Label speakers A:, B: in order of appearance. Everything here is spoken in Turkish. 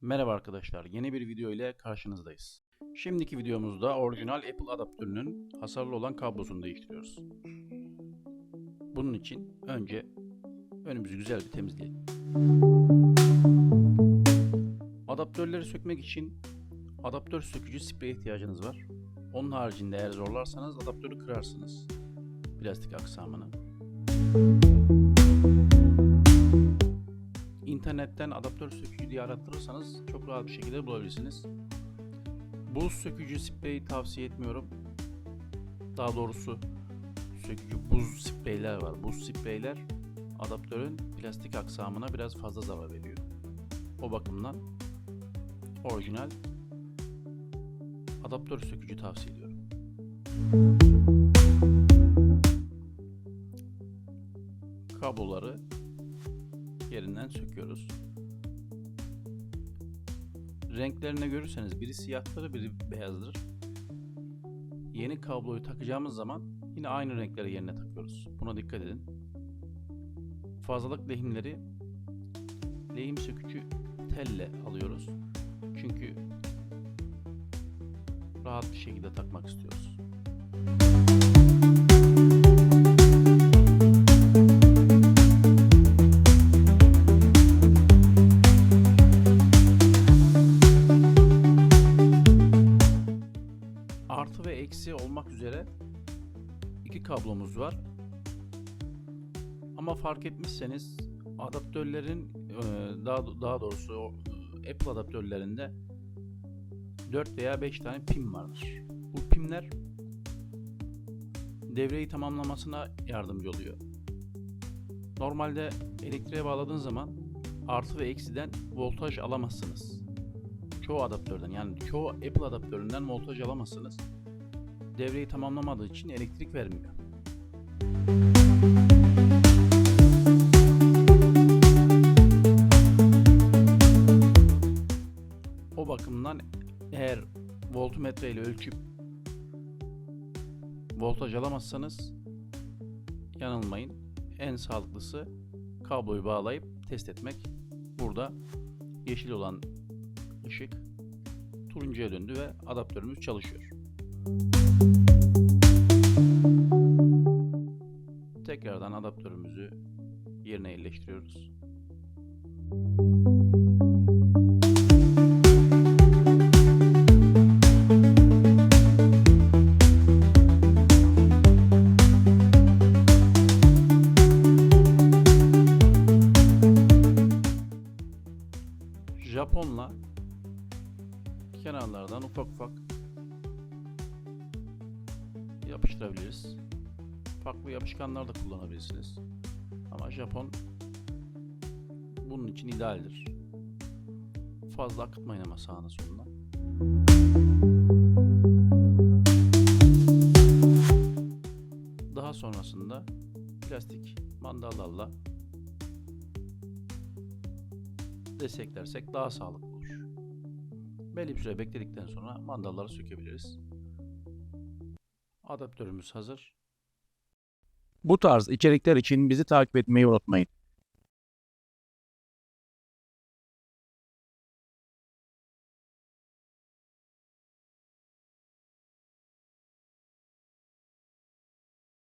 A: Merhaba arkadaşlar, yeni bir video ile karşınızdayız. Şimdiki videomuzda orijinal Apple adaptörünün hasarlı olan kablosunu değiştiriyoruz. Bunun için önce önümüzü güzel bir temizleyelim. Adaptörleri sökmek için adaptör sökücü sprey ihtiyacınız var. Onun haricinde eğer zorlarsanız adaptörü kırarsınız. Plastik aksamını. İnternetten adaptör sökücü diye arattırırsanız çok rahat bir şekilde bulabilirsiniz. Buz sökücü spreyi tavsiye etmiyorum. Daha doğrusu sökücü buz spreyler var. Buz spreyler adaptörün plastik aksamına biraz fazla zarar veriyor. O bakımdan orijinal adaptör sökücü tavsiye ediyorum. Kabloları yerinden söküyoruz. Renklerini görürseniz biri siyahtır, biri beyazdır. Yeni kabloyu takacağımız zaman yine aynı renkleri yerine takıyoruz. Buna dikkat edin. Fazlalık lehimleri lehim sökücü telle alıyoruz. Çünkü rahat bir şekilde takmak istiyoruz. Artı ve eksi olmak üzere iki kablomuz var. Ama fark etmişseniz adaptörlerin e, daha daha doğrusu e, Apple adaptörlerinde 4 veya 5 tane pin vardır. Bu pinler devreyi tamamlamasına yardımcı oluyor. Normalde elektriğe bağladığın zaman artı ve eksiden voltaj alamazsınız. Çoğu adaptörden yani çoğu Apple adaptöründen voltaj alamazsınız. Devreyi tamamlamadığı için elektrik vermiyor. O bakımdan eğer voltmetre ile ölçüp voltaj alamazsanız yanılmayın. En sağlıklısı kabloyu bağlayıp test etmek. Burada yeşil olan ışık turuncuya döndü ve adaptörümüz çalışıyor. Tekrardan adaptörümüzü yerine yerleştiriyoruz. Kenarlardan ufak ufak yapıştırabiliriz. Farklı yapışkanlar da kullanabilirsiniz. Ama Japon bunun için idealdir. Fazla akıtmayın ama sağına soluna. Daha sonrasında plastik mandallarla desteklersek daha sağlıklı. Belli bir süre bekledikten sonra mandalları sökebiliriz. Adaptörümüz hazır.
B: Bu tarz içerikler için bizi takip etmeyi unutmayın.